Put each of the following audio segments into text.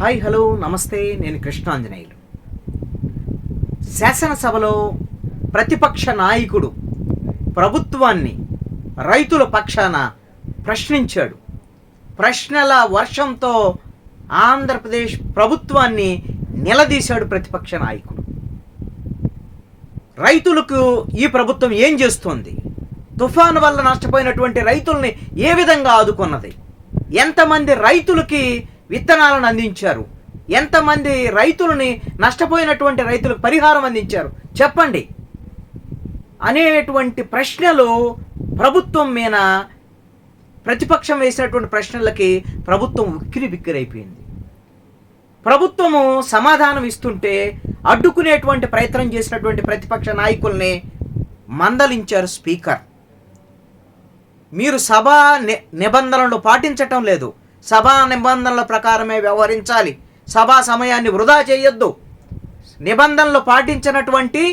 Hi hello నమస్తే నేను కృష్ణాంజనేయులు. శాసనసభలో ప్రతిపక్ష నాయకుడు ప్రభుత్వాన్ని రైతుల పక్షాన ప్రశ్నించాడు. ప్రశ్నల వర్షంతో ఆంధ్రప్రదేశ్ ప్రభుత్వాన్ని నిలదీశాడు ప్రతిపక్ష నాయకుడు. రైతులకు ఈ ప్రభుత్వం ఏం చేస్తోంది? తుఫాను వల్ల నష్టపోయినటువంటి రైతుల్ని ఏ విధంగా ఆదుకున్నది? ఎంతమంది రైతులకి విత్తనాలను అందించారు. ఎంతమంది రైతులని నష్టపోయినటువంటి రైతులకు పరిహారం అందించారు? చెప్పండి. అనేటువంటి ప్రశ్నలు ప్రభుత్వం మీద ప్రతిపక్షం వేసినటువంటి ప్రశ్నలకి ప్రభుత్వం ఉక్కిరి బిక్కిరైపోయింది ప్రభుత్వము సమాధానం ఇస్తుంటే అడ్డుకునేటువంటి ప్రయత్నం చేసినటువంటి ప్రతిపక్ష నాయకుల్ని మందలించారు స్పీకర్. మీరు సభా ని- నిబంధనలు పాటించటం లేదు. సభా నిబంధనల ప్రకారమే వ్యవహరించాలి. సభా సమయాన్ని వృధా చేయొద్దు. నిబంధనలు పాటించినటువంటి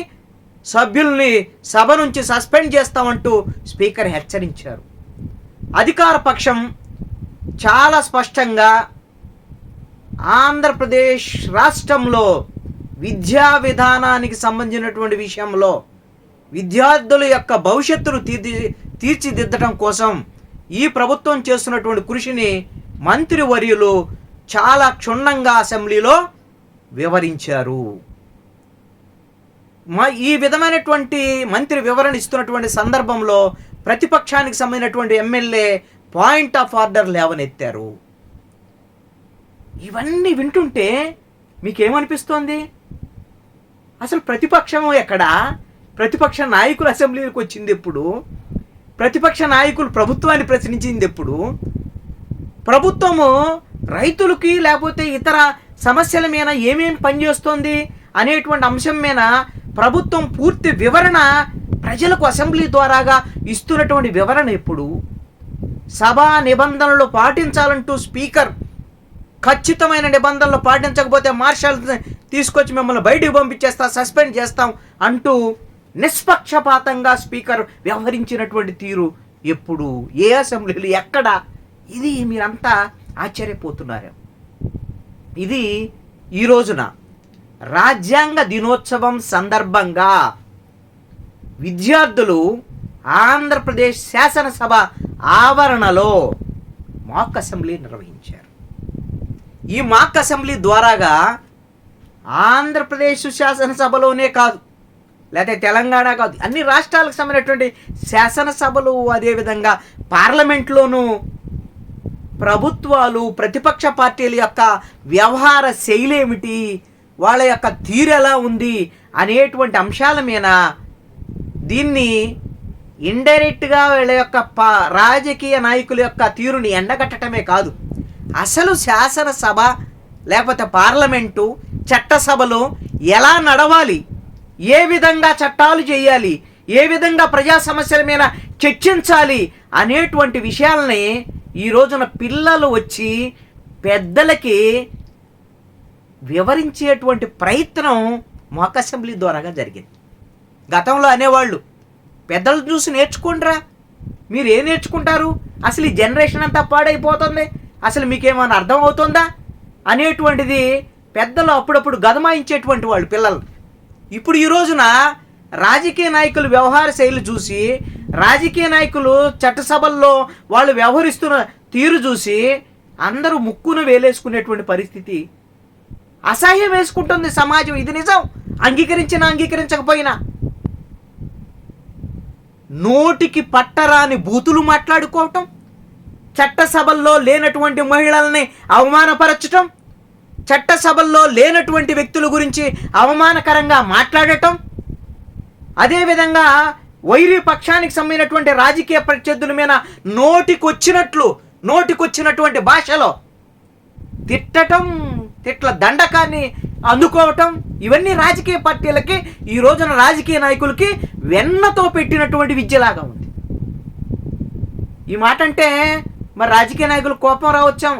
సభ్యుల్ని సభ నుంచి సస్పెండ్ చేస్తామంటూ స్పీకర్ హెచ్చరించారు. అధికార పక్షం చాలా స్పష్టంగా ఆంధ్రప్రదేశ్ రాష్ట్రంలో విద్యా విధానానికి సంబంధించినటువంటి విషయంలో విద్యార్థుల యొక్క భవిష్యత్తును తీర్చి తీర్చిదిద్దడం కోసం ఈ ప్రభుత్వం చేస్తున్నటువంటి కృషిని మంత్రివర్యులు చాలా క్షుణ్ణంగా అసెంబ్లీలో వివరించారు. ఈ విధమైనటువంటి మంత్రి వివరణ ఇస్తున్నటువంటి సందర్భంలో ప్రతిపక్షానికి సంబంధించినటువంటి ఎమ్మెల్యే పాయింట్ ఆఫ్ ఆర్డర్ లేవనెత్తారు. ఇవన్నీ వింటుంటే మీకేమనిపిస్తోంది? అసలు ప్రతిపక్షం ఎక్కడా? ప్రతిపక్ష నాయకులు అసెంబ్లీకి వచ్చింది ఎప్పుడు? ప్రతిపక్ష నాయకులు ప్రభుత్వాన్ని ప్రశ్నించింది ఎప్పుడు? ప్రభుత్వము రైతులకి లేకపోతే ఇతర సమస్యల మీద ఏమేమి పనిచేస్తోంది అనేటువంటి అంశం మీద ప్రభుత్వం పూర్తి వివరణ ప్రజలకు అసెంబ్లీ ద్వారాగా ఇస్తున్నటువంటి వివరణ ఎప్పుడు? సభా నిబంధనలు పాటించాలంటూ స్పీకర్ ఖచ్చితమైన నిబంధనలు పాటించకపోతే మార్షల్ తీసుకొచ్చి మిమ్మల్ని బయటకు పంపించేస్తాం సస్పెండ్ చేస్తాం అంటూ నిష్పక్షపాతంగా స్పీకర్ వ్యవహరించినటువంటి తీరు ఎప్పుడు? ఏ అసెంబ్లీలు ఎక్కడ? ఇది మీరంతా ఆశ్చర్యపోతున్నారు. ఇది ఈ రోజున రాజ్యాంగ దినోత్సవం సందర్భంగా విద్యార్థులు ఆంధ్రప్రదేశ్ శాసనసభ ఆవరణలో మాక్ అసెంబ్లీ నిర్వహించారు. ఈ మాక్ అసెంబ్లీ ద్వారాగా ఆంధ్రప్రదేశ్ శాసనసభలోనే కాదు లేకపోతే తెలంగాణ కాదు అన్ని రాష్ట్రాలకు సంబంధించినటువంటి శాసనసభలు అదేవిధంగా పార్లమెంట్లోనూ ప్రభుత్వాలు ప్రతిపక్ష పార్టీల యొక్క వ్యవహార శైలి ఏమిటి వాళ్ళ యొక్క తీరు ఎలా ఉంది? అనేటువంటి అంశాల మీద దీన్ని ఇండైరెక్ట్గా వీళ్ళ యొక్క పా రాజకీయ నాయకుల యొక్క తీరుని ఎండగట్టడమే కాదు. అసలు శాసనసభ లేకపోతే పార్లమెంటు చట్టసభలో ఎలా నడవాలి? ఏ విధంగా చట్టాలు చేయాలి? ఏ విధంగా ప్రజా సమస్యల మీద చర్చించాలి? అనేటువంటి విషయాలని ఈ రోజున పిల్లలు వచ్చి పెద్దలకి వివరించేటువంటి ప్రయత్నం మాక్ అసెంబ్లీ ద్వారాగా జరిగింది. గతంలో అనేవాళ్ళు పెద్దలు చూసి నేర్చుకోండిరా మీరు ఏం నేర్చుకుంటారు? అసలు ఈ జనరేషన్ అంతా పాడైపోతుంది అసలు మీకేమైనా అర్థం అవుతుందా? అనేటువంటిది పెద్దలు అప్పుడప్పుడు గదమాయించేటువంటి వాళ్ళు పిల్లలు ఇప్పుడు ఈ రోజున రాజకీయ నాయకులు వ్యవహార శైలి చూసి రాజకీయ నాయకులు చట్టసభల్లో వాళ్ళు వ్యవహరిస్తున్న తీరు చూసి అందరూ ముక్కును వేలేసుకునేటువంటి పరిస్థితి. అసహ్యం వేసుకుంటుంది సమాజం. ఇది నిజం. అంగీకరించినా అంగీకరించకపోయినా. నోటికి పట్టరాని బూతులు మాట్లాడుకోవటం. చట్టసభల్లో లేనటువంటి మహిళల్ని అవమానపరచటం. చట్టసభల్లో లేనటువంటి వ్యక్తుల గురించి అవమానకరంగా మాట్లాడటం. అదేవిధంగా వైరి పక్షానికి సంబంధించినటువంటి రాజకీయ ప్రత్యర్థుల మీద నోటికొచ్చినట్లు నోటికొచ్చినటువంటి భాషలో తిట్టటం తిట్ల దండకాన్ని అందుకోవటం ఇవన్నీ రాజకీయ పార్టీలకి ఈ రోజున రాజకీయ నాయకులకి వెన్నతో పెట్టినటువంటి విద్యలాగా ఉంది. ఈ మాట అంటే మరి రాజకీయ నాయకులు కోపం రావచ్చాం.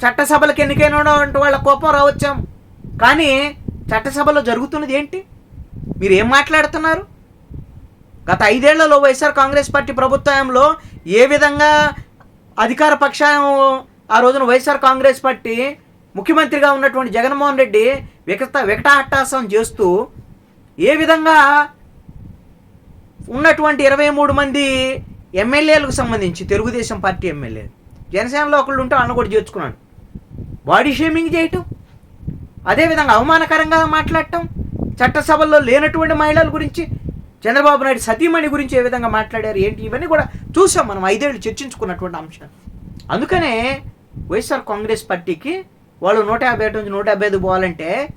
చట్టసభలకు ఎన్నికైనటువంటి వాళ్ళ కోపం రావచ్చాం. కానీ చట్టసభలో జరుగుతున్నది ఏంటి? మీరు ఏం మాట్లాడుతున్నారు? గత ఐదేళ్ళలో వైఎస్ఆర్ కాంగ్రెస్ పార్టీ ప్రభుత్వంలో ఏ విధంగా అధికార పక్షం ఆ రోజున వైఎస్ఆర్ కాంగ్రెస్ పార్టీ ముఖ్యమంత్రిగా ఉన్నటువంటి జగన్మోహన్ రెడ్డి వికట వికటాహట్టాసం చేస్తూ ఏ విధంగా ఉన్నటువంటి ఇరవై మూడు మంది ఎమ్మెల్యేలకు సంబంధించి తెలుగుదేశం పార్టీ ఎమ్మెల్యే జనసేనలో ఒకళ్ళు ఉంటే వాళ్ళని కూడా చేర్చుకున్నాడు. బాడీ షేమింగ్ చేయటం అదేవిధంగా అవమానకరంగా మాట్లాడటం చట్టసభల్లో లేనటువంటి మహిళల గురించి చంద్రబాబు నాయుడు సతీమణి గురించి ఏ విధంగా మాట్లాడారు ఏంటి ఇవన్నీ కూడా చూసాం మనం ఐదేళ్ళు చర్చించుకున్నటువంటి అంశాలు. అందుకనే వైఎస్ఆర్ కాంగ్రెస్ పార్టీకి వాళ్ళు నూట యాభై ఒకటి నుంచి నూట యాభై ఐదు పోవాలంటే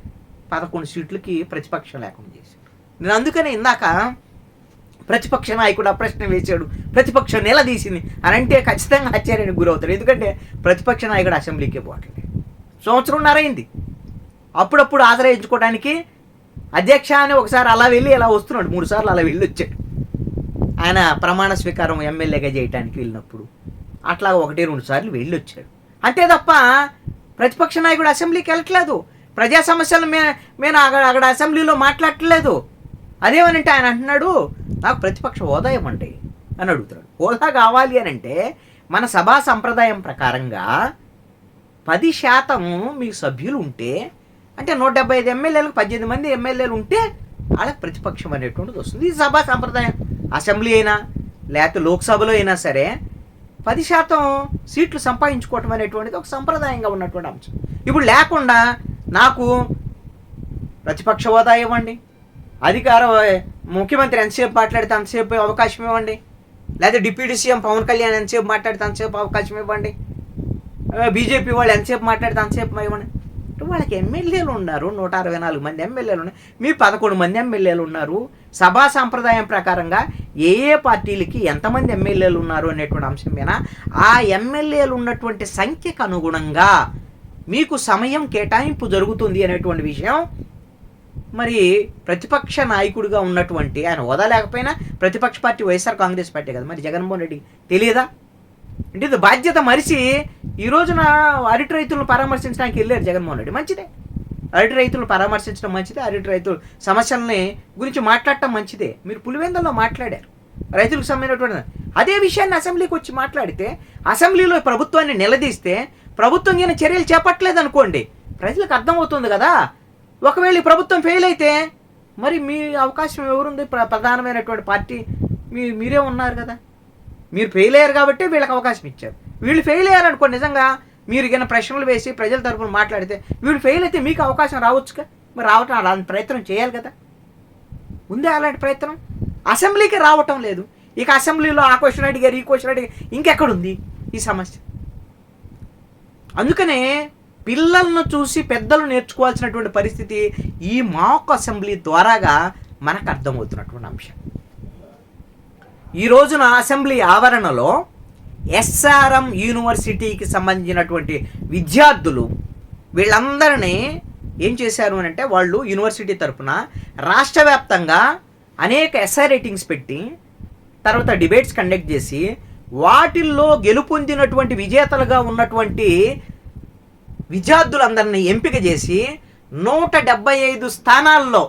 పదకొండు సీట్లకి ప్రతిపక్షం లేకుండా చేశారు. నేను అందుకనే ఇందాక ప్రతిపక్ష నాయకుడు ఆ ప్రశ్న వేశాడు ప్రతిపక్షం నిలదీసింది అని అంటే ఖచ్చితంగా ఆశ్చర్యానికి గురవుతాడు ఎందుకంటే ప్రతిపక్ష నాయకుడు అసెంబ్లీకి పోవట్లేదు. సంవత్సరంన్నర అయింది. అప్పుడప్పుడు ఆదరించుకోవడానికి అధ్యక్ష అని ఒకసారి అలా వెళ్ళి ఇలా వస్తున్నాడు. మూడు సార్లు అలా వెళ్ళి వచ్చాడు. ఆయన ప్రమాణ స్వీకారం ఎమ్మెల్యేగా చేయడానికి వెళ్ళినప్పుడు అట్లా ఒకటి రెండు సార్లు వెళ్ళి వచ్చాడు. అంతే తప్ప ప్రతిపక్ష నాయకుడు అసెంబ్లీకి వెళ్ళట్లేదు. ప్రజా సమస్యలు మే మేము అక్కడ అక్కడ అసెంబ్లీలో మాట్లాడట్లేదు. అదేమనంటే ఆయన అంటున్నాడు నాకు ప్రతిపక్ష హోదా ఇవ్వండి అని అడుగుతున్నాడు. హోదా కావాలి అని అంటే మన సభా సంప్రదాయం ప్రకారంగా పది శాతం మీ సభ్యులు ఉంటే అంటే నూట డెబ్బై ఐదు ఎమ్మెల్యేలకు పద్దెనిమిది మంది ఎమ్మెల్యేలు ఉంటే వాళ్ళకి ప్రతిపక్షం అనేటువంటిది వస్తుంది. ఇది సభా సంప్రదాయం. అసెంబ్లీ అయినా లేకపోతే లోక్సభలో అయినా సరే పది శాతం సీట్లు సంపాదించుకోవటం అనేటువంటిది ఒక సంప్రదాయంగా ఉన్నటువంటి అంశం. ఇప్పుడు లేకుండా నాకు ప్రతిపక్ష హోదా ఇవ్వండి. అధికార ముఖ్యమంత్రి ఎంతసేపు మాట్లాడితే అంతసేపు అవకాశం ఇవ్వండి. లేదా డిప్యూటీ సీఎం పవన్ కళ్యాణ్ ఎంతసేపు మాట్లాడితే అంతసేపు అవకాశం ఇవ్వండి. బీజేపీ వాళ్ళు ఎంతసేపు మాట్లాడితే అంతసేపు ఇవ్వండి. వాళ్ళకి ఎమ్మెల్యేలు ఉన్నారు. నూట అరవై నాలుగు మంది ఎమ్మెల్యేలు ఉన్నారు. మీ పదకొండు మంది ఎమ్మెల్యేలు ఉన్నారు. సభా సాంప్రదాయం ప్రకారంగా ఏ ఏ పార్టీలకి ఎంతమంది ఎమ్మెల్యేలు ఉన్నారు అనేటువంటి అంశం మీద ఆ ఎమ్మెల్యేలు ఉన్నటువంటి సంఖ్యకు అనుగుణంగా మీకు సమయం కేటాయింపు జరుగుతుంది అనేటువంటి విషయం మరి ప్రతిపక్ష నాయకుడిగా ఉన్నటువంటి ఆయన హోదా లేకపోయినా ప్రతిపక్ష పార్టీ వైఎస్ఆర్ కాంగ్రెస్ పార్టీ కదా. మరి జగన్మోహన్ రెడ్డి తెలియదా? అంటే ఇది బాధ్యత మరిచి ఈ రోజున అరటి రైతులను పరామర్శించడానికి వెళ్ళారు జగన్మోహన్ రెడ్డి. మంచిదే. అరటి రైతులను పరామర్శించడం మంచిదే. అరటి రైతుల సమస్యల్ని గురించి మాట్లాడటం మంచిదే. మీరు పులివెందల్లో మాట్లాడారు. రైతులకు సంబంధించినటువంటి అదే విషయాన్ని అసెంబ్లీకి వచ్చి మాట్లాడితే అసెంబ్లీలో ప్రభుత్వాన్ని నిలదీస్తే ప్రభుత్వం ఈయన చర్యలు చేపట్టలేదు అనుకోండి ప్రజలకు అర్థమవుతుంది కదా. ఒకవేళ ఈ ప్రభుత్వం ఫెయిల్ అయితే మరి మీ అవకాశం ఎవరుంది? ప్ర ప్రధానమైనటువంటి పార్టీ మీ మీరే ఉన్నారు కదా. మీరు ఫెయిల్ అయ్యారు కాబట్టి వీళ్ళకి అవకాశం ఇచ్చారు. వీళ్ళు ఫెయిల్ అయ్యారు నిజంగా మీరు కింద ప్రశ్నలు వేసి ప్రజల తరపున మాట్లాడితే వీళ్ళు ఫెయిల్ అయితే మీకు అవకాశం రావచ్చుగా? మరి రావటం అలాంటి ప్రయత్నం చేయాలి కదా. ఉందే అలాంటి ప్రయత్నం? అసెంబ్లీకి రావటం లేదు. ఇక అసెంబ్లీలో ఆ క్వశ్చన్ అడిగారు ఈ క్వశ్చన్ అడిగారు ఇంకెక్కడుంది ఈ సమస్య? అందుకనే పిల్లలను చూసి పెద్దలు నేర్చుకోవాల్సినటువంటి పరిస్థితి ఈ మాక్ అసెంబ్లీ ద్వారాగా మనకు అర్థమవుతున్నటువంటి అంశం. ఈ రోజున అసెంబ్లీ ఆవరణలో ఎస్ఆర్ఎం యూనివర్సిటీకి సంబంధించినటువంటి విద్యార్థులు వీళ్ళందరినీ ఏం చేశారు అని అంటే వాళ్ళు యూనివర్సిటీ తరపున రాష్ట్ర వ్యాప్తంగా అనేక ఎస్ఐ రేటింగ్స్ పెట్టి తర్వాత డిబేట్స్ కండక్ట్ చేసి వాటిల్లో గెలుపొందినటువంటి విజేతలుగా ఉన్నటువంటి విద్యార్థులందరినీ ఎంపిక చేసి నూట డెబ్బై ఐదు స్థానాల్లో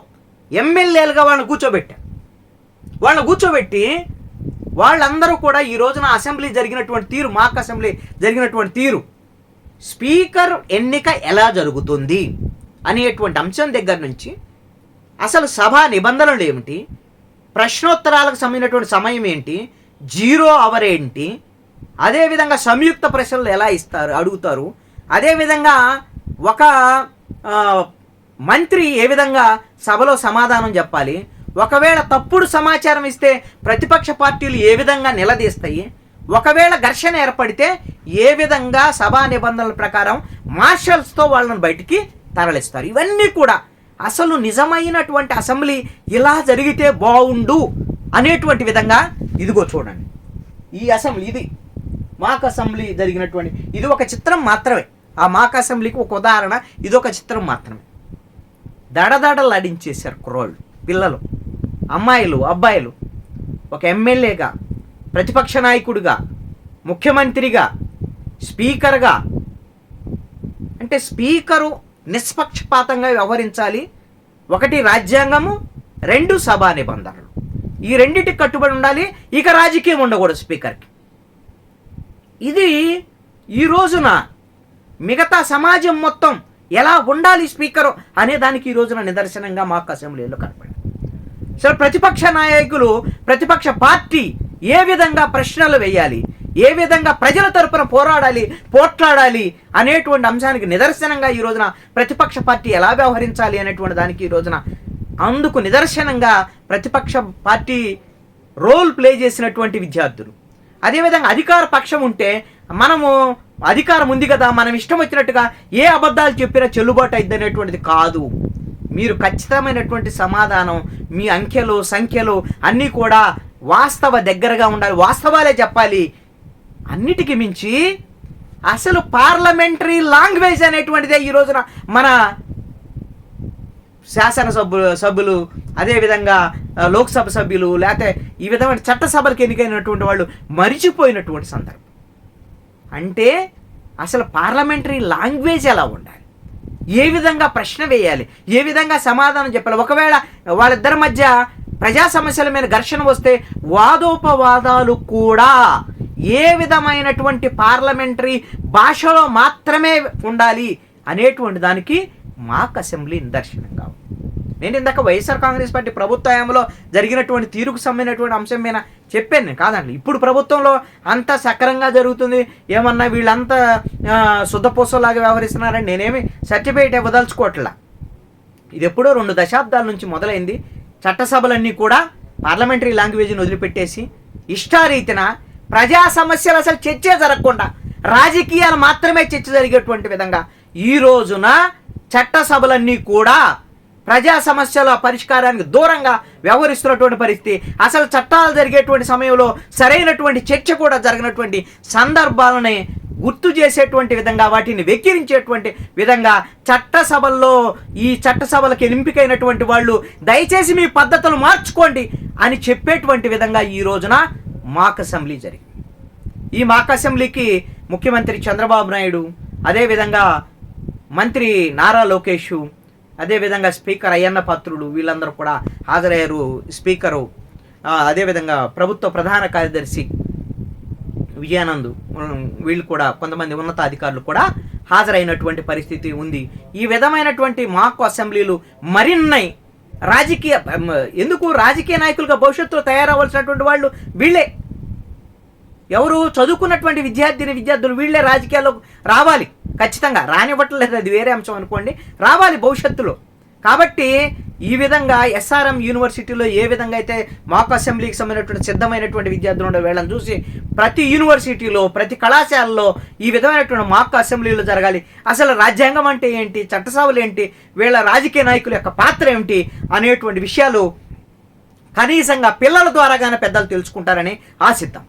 ఎమ్మెల్యేలుగా వాళ్ళని కూర్చోబెట్టారు. వాళ్ళని కూర్చోబెట్టి వాళ్ళందరూ కూడా ఈ రోజున అసెంబ్లీ జరిగినటువంటి తీరు మాక్ అసెంబ్లీ జరిగినటువంటి తీరు. స్పీకర్ ఎన్నిక ఎలా జరుగుతుంది అనేటువంటి అంశం దగ్గర నుంచి అసలు సభా నిబంధనలు ఏమిటి? ప్రశ్నోత్తరాలకు సంబంధించినటువంటి సమయం ఏంటి? జీరో అవర్ ఏంటి? అదేవిధంగా సంయుక్త ప్రశ్నలు ఎలా ఇస్తారు అడుగుతారు? అదేవిధంగా ఒక మంత్రి ఏ విధంగా సభలో సమాధానం చెప్పాలి? ఒకవేళ తప్పుడు సమాచారం ఇస్తే ప్రతిపక్ష పార్టీలు ఏ విధంగా నిలదీస్తాయి? ఒకవేళ ఘర్షణ ఏర్పడితే ఏ విధంగా సభా నిబంధనల ప్రకారం మార్షల్స్తో వాళ్ళని బయటికి తరలిస్తారు? ఇవన్నీ కూడా అసలు నిజమైనటువంటి అసెంబ్లీ ఇలా జరిగితే బాగుండు అనేటువంటి విధంగా ఇదిగో చూడండి. ఈ అసెంబ్లీ ఇది. మాక్ అసెంబ్లీ జరిగినటువంటి ఇది ఒక చిత్రం మాత్రమే. ఆ మాక్ అసెంబ్లీకి ఒక ఉదాహరణ ఇది ఒక చిత్రం మాత్రమే. దడదడలాడించేశారు కుర్రోళ్ళు పిల్లలు. అమ్మాయిలు అబ్బాయిలు ఒక ఎమ్మెల్యేగా ప్రతిపక్ష నాయకుడిగా ముఖ్యమంత్రిగా స్పీకర్గా. అంటే స్పీకరు నిష్పక్షపాతంగా వ్యవహరించాలి. ఒకటి రాజ్యాంగము రెండు సభా నిబంధనలు. ఈ రెండింటికి కట్టుబడి ఉండాలి. ఇక రాజకీయం ఉండకూడదు స్పీకర్కి. ఇది ఈ రోజున మిగతా సమాజం మొత్తం ఎలా ఉండాలి స్పీకరు అనే దానికి ఈ రోజున నిదర్శనంగా మాకు అసెంబ్లీలో కనపడింది. అసలు ప్రతిపక్ష నాయకులు ప్రతిపక్ష పార్టీ ఏ విధంగా ప్రశ్నలు వేయాలి ఏ విధంగా ప్రజల తరపున పోరాడాలి పోట్లాడాలి అనేటువంటి అంశానికి నిదర్శనంగా ఈ రోజున ప్రతిపక్ష పార్టీ ఎలా వ్యవహరించాలి అనేటువంటి దానికి ఈ రోజున అందుకు నిదర్శనంగా ప్రతిపక్ష పార్టీ రోల్ ప్లే చేసినటువంటి విద్యార్థులు. అదేవిధంగా అధికార పక్షం ఉంటే మనము అధికారం ఉంది కదా మనం ఇష్టం వచ్చినట్టుగా ఏ అబద్ధాలు చెప్పినా చెల్లుబాటు అయింది అనేటువంటిది కాదు. మీరు ఖచ్చితమైనటువంటి సమాధానం మీ అంకెలు సంఖ్యలు అన్నీ కూడా వాస్తవ దగ్గరగా ఉండాలి. వాస్తవాలే చెప్పాలి. అన్నిటికి మించి అసలు పార్లమెంటరీ లాంగ్వేజ్ అనేటువంటిదే ఈ రోజున మన శాసనసభ్యులు సభ్యులు అదేవిధంగా లోక్సభ సభ్యులు లేకపోతే ఈ విధమైన చట్టసభలకు ఎన్నికైనటువంటి వాళ్ళు మరిచిపోయినటువంటి సందర్భం. అంటే అసలు పార్లమెంటరీ లాంగ్వేజ్ ఎలా ఉండాలి? ఏ విధంగా ప్రశ్న వేయాలి? ఏ విధంగా సమాధానం చెప్పాలి? ఒకవేళ వాళ్ళిద్దరి మధ్య ప్రజా సమస్యల మీద ఘర్షణ వస్తే వాదోపవాదాలు కూడా ఏ విధమైనటువంటి పార్లమెంటరీ భాషలో మాత్రమే ఉండాలి అనేటువంటి దానికి మాక్ అసెంబ్లీ నిదర్శనంగా ఉంది నేను ఇందాక వైఎస్ఆర్ కాంగ్రెస్ పార్టీ ప్రభుత్వ హయాంలో జరిగినటువంటి తీరుకు సంబంధించినటువంటి అంశం మీద చెప్పాను నేను కాదండి. ఇప్పుడు ప్రభుత్వంలో అంత సక్రంగా జరుగుతుంది. ఏమన్నా వీళ్ళంతా ఆ, శుద్ధపూసలాగా వ్యవహరిస్తున్నారని నేనేమి సర్టిఫికేట్ ఇవ్వదలుచుకోవట్లా ఇది ఎప్పుడో రెండు దశాబ్దాల నుంచి మొదలైంది. చట్టసభలన్నీ కూడా పార్లమెంటరీ లాంగ్వేజ్ని వదిలిపెట్టేసి ఇష్టారీతిన ప్రజా సమస్యలు అసలు చర్చే జరగకుండా రాజకీయాలు మాత్రమే చర్చ జరిగేటువంటి విధంగా ఈ రోజున చట్టసభలన్నీ కూడా ప్రజా సమస్యల పరిష్కారానికి దూరంగా వ్యవహరిస్తున్నటువంటి పరిస్థితి. అసలు చట్టాలు జరిగేటువంటి సమయంలో సరైనటువంటి చర్చ కూడా జరిగినటువంటి సందర్భాలని గుర్తు చేసేటువంటి విధంగా వాటిని వెక్కిరించేటువంటి విధంగా చట్టసభల్లో ఈ చట్టసభలకు ఎంపికైనటువంటి వాళ్ళు దయచేసి మీ పద్ధతులు మార్చుకోండి అని చెప్పేటువంటి విధంగా ఈ రోజున మాక్ అసెంబ్లీ జరిగింది. ఈ మాక్ అసెంబ్లీకి ముఖ్యమంత్రి చంద్రబాబు నాయుడు అదేవిధంగా మంత్రి నారా లోకేష్ అదేవిధంగా స్పీకర్ అయ్యన్న పాత్రుడు వీళ్ళందరూ కూడా హాజరయ్యారు. స్పీకరు అదేవిధంగా ప్రభుత్వ ప్రధాన కార్యదర్శి విజయానంద్ వీళ్ళు కూడా కొంతమంది ఉన్నతాధికారులు కూడా హాజరైనటువంటి పరిస్థితి ఉంది. ఈ విధమైనటువంటి మాకు అసెంబ్లీలు మరిన్నై రాజకీయ ఎందుకు రాజకీయ నాయకులుగా భవిష్యత్తులో తయారవలసినటువంటి వాళ్ళు వీళ్ళే. ఎవరు చదువుకున్నటువంటి విద్యార్థిని విద్యార్థులు వీళ్ళే రాజకీయాల్లో రావాలి. ఖచ్చితంగా రానివ్వట్లేదు అది వేరే అంశం అనుకోండి. రావాలి భవిష్యత్తులో. కాబట్టి ఈ విధంగా ఎస్ఆర్ఎం యూనివర్సిటీలో ఏ విధంగా అయితే మాక్ అసెంబ్లీకి సంబంధించినటువంటి సిద్ధమైనటువంటి విద్యార్థులు ఉండే వీళ్ళని చూసి ప్రతి యూనివర్సిటీలో ప్రతి కళాశాలలో ఈ విధమైనటువంటి మాక్ అసెంబ్లీలు జరగాలి. అసలు రాజ్యాంగం అంటే ఏంటి? చట్టసభలు ఏంటి? వీళ్ళ రాజకీయ నాయకుల యొక్క పాత్ర ఏమిటి? అనేటువంటి విషయాలు కనీసంగా పిల్లల ద్వారా కానీ పెద్దలు తెలుసుకుంటారని ఆశిద్దాం.